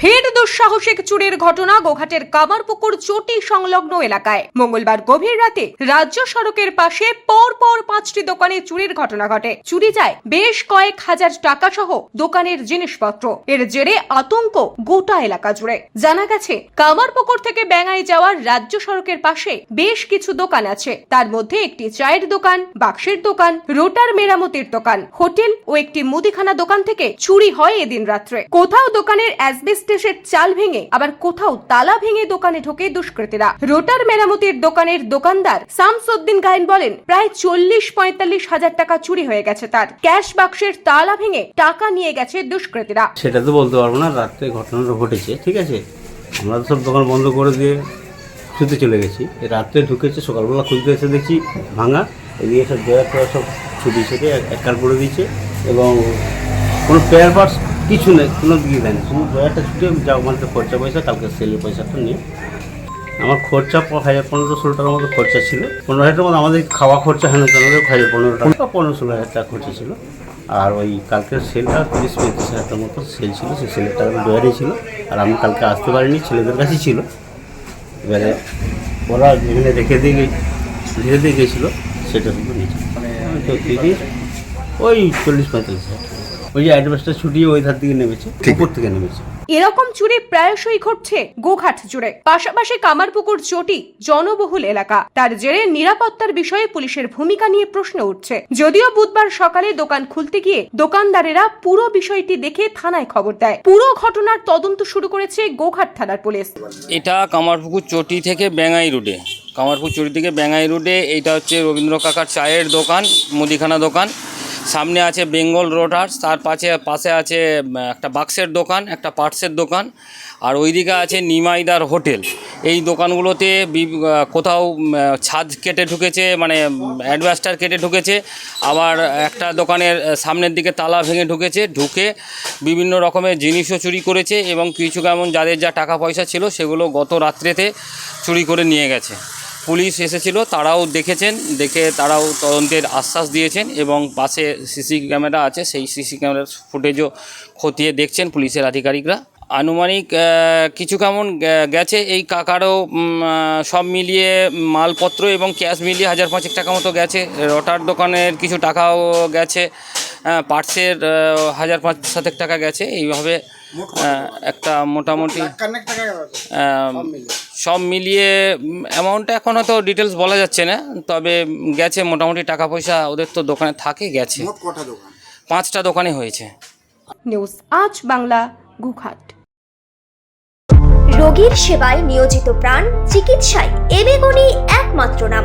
ফের দুঃসাহসিক চুরির ঘটনা গোঘাটের কামারপুকুর চটি সংলগ্ন এলাকায়। মঙ্গলবার গভীর রাতে রাজ্য সড়কের পাশে পর পর পাঁচটি দোকানে চুরির ঘটনা ঘটে। চুরি যায় বেশ কয়েক হাজার টাকা সহ দোকানের জিনিসপত্র। এর জেরে আতঙ্ক গোটা এলাকা জুড়ে। জানা গেছে, কামারপুকুর থেকে ব্যাঙাই যাওয়ার রাজ্য সড়কের পাশে বেশ কিছু দোকান আছে। তার মধ্যে একটি চায়ের দোকান, বাক্সের দোকান, রোটার মেরামতির দোকান, হোটেল ও একটি মুদিখানা দোকান থেকে চুরি হয় এদিন রাত্রে। কোথাও দোকানের অ্যাসবেস্টেসের চাল ভেঙে, আবার কোথাও তালা ভেঙে দোকানে ঢোকে দুষ্কৃতীরা। রোটার মেরামতির দোকানের দোকানদার শামসুদ্দিন গায়েন বলেন, প্রায় চল্লিশ পঁয়তাল্লিশ হাজার টাকা চুরি হয়ে গেছে তার। ক্যাশ বাক্সের তালা ভেঙে টাকা নিয়ে গেছে দুষ্কৃতীরা। সেটা তো বলতে পারব না, রাত্রে ঘটনাটা ঘটেছে, ঠিক আছে? আমরা তো সব দোকান বন্ধ করে দিয়ে শুতে চলে গেছি। রাত্রে ঢুকেছে, সকালবেলা খুঁজতে এসে দেখছি ভাঙা, এদিকে সব ড্রয়ার সব ছুটি ছেড়ে এককার করে দিয়েছে এবং কোনো পেয়ার পার্টস কিছু নেই কোনো দিকে দেয়নি। শুধু ড্রয়ারটা ছুটে যা মানে খরচা পয়সা কালকে সেলের পয়সাটা নিয়ে। আমার খরচা হাজার পনেরো ষোলো টাকার মতো খরচা ছিল। পনেরো হাজার টাকার মতো আমাদের খাওয়া খরচা হেন তেন হাজার পনেরো টাকা পনেরো ষোলো হাজার টাকা খরচা ছিল। আর ওই কালকের সেলটা তিরিশ পঁয়ত্রিশ হাজার টাকার মতো সেল ছিল সেই সেলের টাকা ডয়ারই ছিল। আর আমি কালকে আসতে পারিনি ছেলেদের কাছেই ছিল। এবারে ওরা যেখানে রেখে দিয়ে ধীরে দিয়ে গেছিল সেটা শুধু নিয়েছে তো তিরিশ ওই চল্লিশ পঁয়তাল্লিশ হাজার। ওই যে অ্যাডভান্সটা ছুটিয়ে ওই ধার থেকে নেমেছে উপর থেকে নেমেছে। এরকম চুরি প্রায়শই ঘটছে গোঘাট জুড়ে পাশাপাশি কামারপুকুর চটি জনবহুল এলাকা। তার জেরে নিরাপত্তার বিষয়ে পুলিশের ভূমিকা নিয়ে প্রশ্ন উঠছে। যদিও বুধবার সকালে দোকান খুলতে গিয়ে দোকানদারেরা পুরো বিষয়টি দেখে থানায় খবর দেয়। পুরো ঘটনার তদন্ত শুরু করেছে গোঘাট থানার পুলিশ। এটা কামারপুকুর চটি থেকে ব্যাঙাই রোডে। কামারপুকুর চটি থেকে ব্যাঙাই রোডে এইটা হচ্ছে রবীন্দ্র কাকার চায়ের দোকান মুদিখানা দোকান। সামনে আছে বেঙ্গল রোটার্স তার পাশে পাশে আছে একটা বাক্সের দোকান, একটা পার্টসের দোকান, আর ওইদিকে আছে নিমাইদার হোটেল। এই দোকানগুলোতে কোথাও ছাদ কেটে ঢুকেছে মানে অ্যাডভাস্টার কেটে ঢুকেছে, আবার একটা দোকানের সামনের দিকে তালা ভেঙে ঢুকেছে, ঢুকে বিভিন্ন রকমের জিনিসও চুরি করেছে এবং কিছু কেমন যাদের যা টাকা পয়সা ছিল সেগুলো গত রাত্রেতে চুরি করে নিয়ে গেছে। পুলিশ এসেছিল, তারাও দেখেছেন, দেখে তারাও তদন্তের আশ্বাস দিয়েছেন এবং পাশে সিসি ক্যামেরা আছে, সেই সিসি ক্যামেরার ফুটেজও খতিয়ে দেখছেন পুলিশের আধিকারিকরা। আনুমানিক কিছু কেমন গেছে এই কাকারও সব মিলিয়ে মালপত্র এবং ক্যাশ মিলিয়ে হাজার পাঁচেক টাকা মতো গেছে। রটার দোকানের কিছু টাকাও গেছে। পার্টসের হাজার পাঁচ সাতেক টাকা গেছে। এইভাবে একটা মোটামুটি সব মিলিয়ে। অ্যামাউন্টটা এখন হয়তো ডিটেলস বলা যাচ্ছে না তবে গেছে মোটামুটি টাকা পয়সা ওদের তো দোকানে থাকে গেছে। পাঁচটা দোকানে হয়েছে। নিউজ আজ বাংলা গোঘাট রোগীর সেবায় নিয়োজিত প্রাণ চিকিৎসায় এবেগুনি একমাত্র নাম।